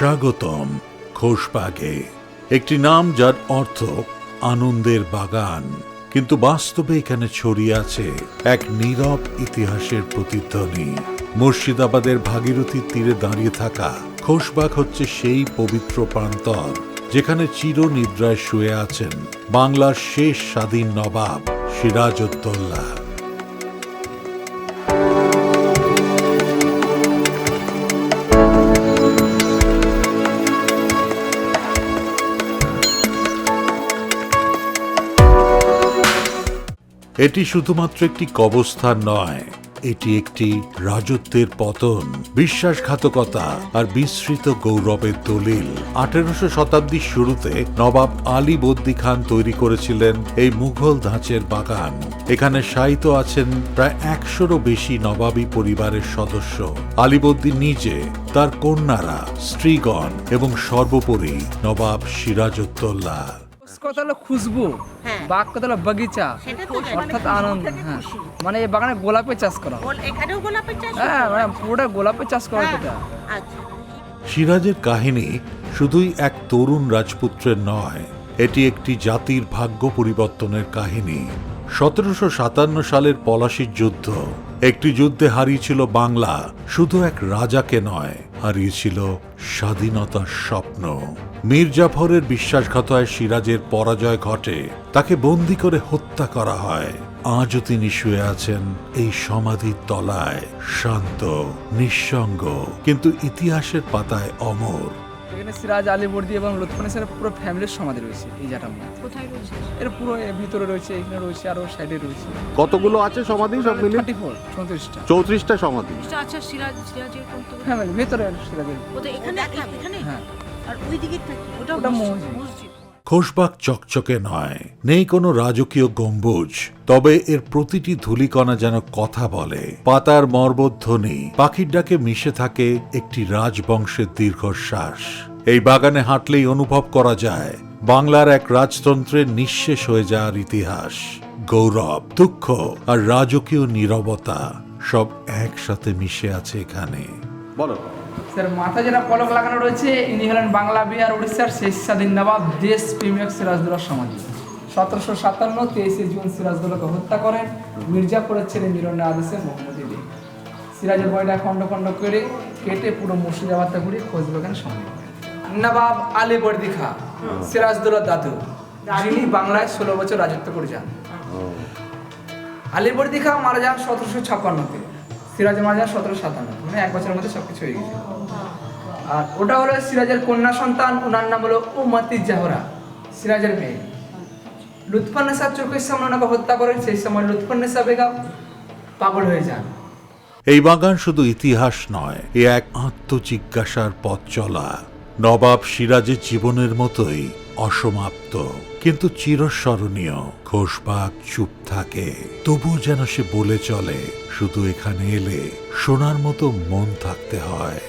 স্বাগতম খোশবাগে। একটি নাম যার অর্থ আনন্দের বাগান। কিন্তু বাস্তবে এখানে ছড়িয়ে আছে এক নীরব ইতিহাসের প্রতিধ্বনি। মুর্শিদাবাদের ভাগীরথীর তীরে দাঁড়িয়ে থাকা খোশবাগ হচ্ছে সেই পবিত্র প্রান্তর যেখানে চিরনিদ্রায় শুয়ে আছেন বাংলার শেষ স্বাধীন নবাব সিরাজউদ্দৌলা। এটি শুধুমাত্র একটি কবস্থান নয়, এটি একটি রাজত্বের পতন, বিশ্বাসঘাতকতা আর বিস্মৃত গৌরবের দলিল। আঠেরোশো শতাব্দীর শুরুতে নবাব আলী বদ্দি খান তৈরি করেছিলেন এই মুঘল ধাঁচের বাগান। এখানে শায়িত আছেন প্রায় একশোরও বেশি নবাবী পরিবারের সদস্য। আলীবদ্দি নিজে, তার কন্যারা, স্ত্রীগণ এবং সর্বোপরি নবাব সিরাজউদ্দৌলা। কথা হলো খুশবু হ্যাঁ। কথা হলো বাগিচা তো জানি। অর্থাৎ মানে আনন্দ হ্যাঁ। মানে এই বাগানে গোলাপের চাষ করা এখানেও গোলাপের চাষ হ্যাঁ মানে পুরোটা গোলাপের চাষ করা হয় হ্যাঁ, এটা আচ্ছা। সিরাজের কাহিনী শুধুই এক তরুণ রাজপুত্রের নয় এটি একটি জাতির ভাগ্য পরিবর্তনের কাহিনী। সতেরোশো সাতান্ন সালের পলাশির যুদ্ধ একটি যুদ্ধে হারিয়েছিল বাংলা শুধু এক রাজাকে নয় হারিয়েছিল স্বাধীনতার স্বপ্ন। মীর জাফরের বিশ্বাসঘাতায় সিরাজের পরাজয় ঘটে, তাকে বন্দি করে হত্যা করা হয়। আজও তিনি শুয়ে আছেন এই সমাধির তলায়, শান্ত, নিঃসঙ্গ, কিন্তু ইতিহাসের পাতায় অমর। এখানে সিরাজ আলীবর্দী এবং লুৎফানিসের পুরো ফ্যামিলির সমাধি রয়েছে এই জায়গাটার মধ্যে কোথায় রয়েছে? এর পুরো এর ভিতরে রয়েছে এখানে রয়েছে আরও সাইডে রয়েছে। কতগুলো আছে সমাধি সব মিলিয়ে? Thirty four চৌত্রিশটা। চৌত্রিশটা সমাধি। আচ্ছা সিরাজ সিরাজের কোন তো? ফ্যামিলি ভিতরে সিরাজের। ওটা এখানে? এখানে? হ্যাঁ। আর ওই দিকে ওটা ওটা মসজিদ। মসজিদ। চকচকে নয়। নেই কোনো রাজকীয় গম্বুজ। তবে এর প্রতিটি ধূলিকণা যেন কথা বলে। পাতার মর্বধ্বনি পাখির ডাকে মিশে থাকে একটি রাজবংশের দীর্ঘশ্বাস। এই বাগানে হাঁটলেই অনুভব করা যায় বাংলার এক রাজতন্ত্রের নিঃশেষ হয়ে যাওয়ার ইতিহাস। গৌরব দুঃখ আর রাজকীয় নীরবতা সব একসাথে মিশে আছে এখানে। বলো। স্যার মাথায় যেটা পলক লাগানো রয়েছে ইনি হলেন বাংলা বিহার উড়িষ্যার শেষ স্বাধীন নবাব দেশ প্রেমিক সিরাজদৌল্লার সমাধি সতেরোশো সাতান্ন তেইশে জুন সিরাজদৌল্লাকে হত্যা করেন মির্জাপুরের ছেলে মিরনের আদেশে মোহাম্মদ আলী সিরাজের বয়টা খণ্ড খণ্ড করে কেটে পুরো মুর্শিদাবাদটা ঘুরিয়ে খোঁজ বাগান সঙ্গে নবাব আলী বর্দি খা সিরাজদৌল্লার দাদু যিনি বাংলায় ষোলো বছর রাজত্ব করে যান। আলীবর্দী খা মারা যান সতেরোশো ছাপ্পান্নতে সিরাজ মারা যান সতেরো সাতান্ন মানে এক বছরের মধ্যে সবকিছু হয়ে গেছে। আর ওটা হলো সিরাজের কন্যা সন্তান ওনার নাম হলো উম্মতি জাহরা সিরাজের মেয়ে। লুৎফান্নেসা চোখের সামনে ওনাকে হত্যা করেন সেই সময় লুৎফান্নেসা বেগম পাগল হয়ে যান। এই বাগান শুধু ইতিহাস নয় এ এক আত্মজিজ্ঞাসার পথ চলা। নবাব সিরাজের জীবনের মতোই অসমাপ্ত, কিন্তু চিরস্মরণীয়। ঘোষবাগ চুপ থাকে, তবুও যেন সে বলে চলে, শুধু এখানে এলে সোনার মতো মন থাকতে হয়।